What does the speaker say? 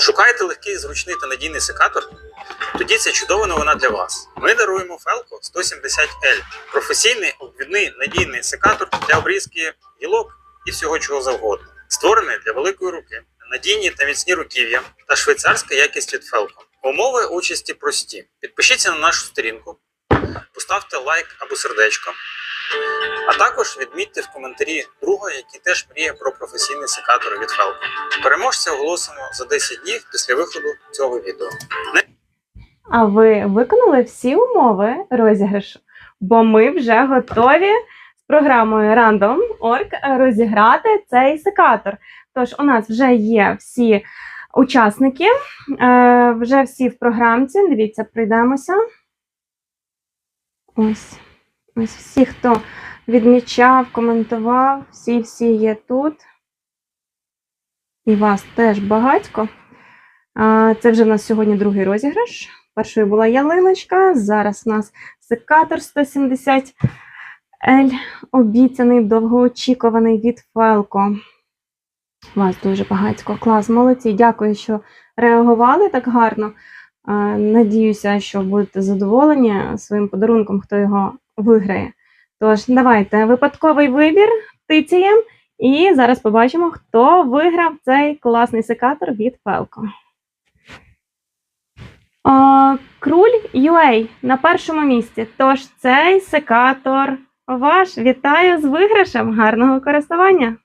Шукаєте легкий, зручний та надійний секатор? Тоді це чудова новина для вас. Ми даруємо Felco 170L – професійний, обвідний, надійний секатор для обрізки гілок і всього чого завгодно. Створений для великої руки, надійні та міцні руків'я та швейцарська якість від Felco. Умови участі прості. Підпишіться на нашу сторінку, поставте лайк або сердечко. А також відмітьте в коментарі друга, який теж мріє про професійний секатор від Felco. Переможця оголосимо за 10 днів після виходу цього відео. А ви виконали всі умови розіграшу? Бо ми вже готові з програмою Random.org розіграти цей секатор. Тож у нас вже є всі учасники, е, вже всі в програмці. Дивіться, прийдемося. Ось. Ось всі, хто відмічав, коментував, всі-всі є тут. І вас теж багатько. Це вже в нас сьогодні другий розіграш. Першою була ялиночка, зараз у нас секатор 170 L, обіцяний, довгоочікуваний від Фелко. Вас дуже багатько. Клас, молодці. Дякую, що реагували так гарно. Надіюся, що будете задоволені своїм подарунком, хто його виграє. Тож, давайте випадковий вибір тицяємо. І зараз побачимо, хто виграв цей класний секатор від. А, Круль UA на першому місці. Тож цей секатор ваш. Вітаю з виграшем. Гарного користування!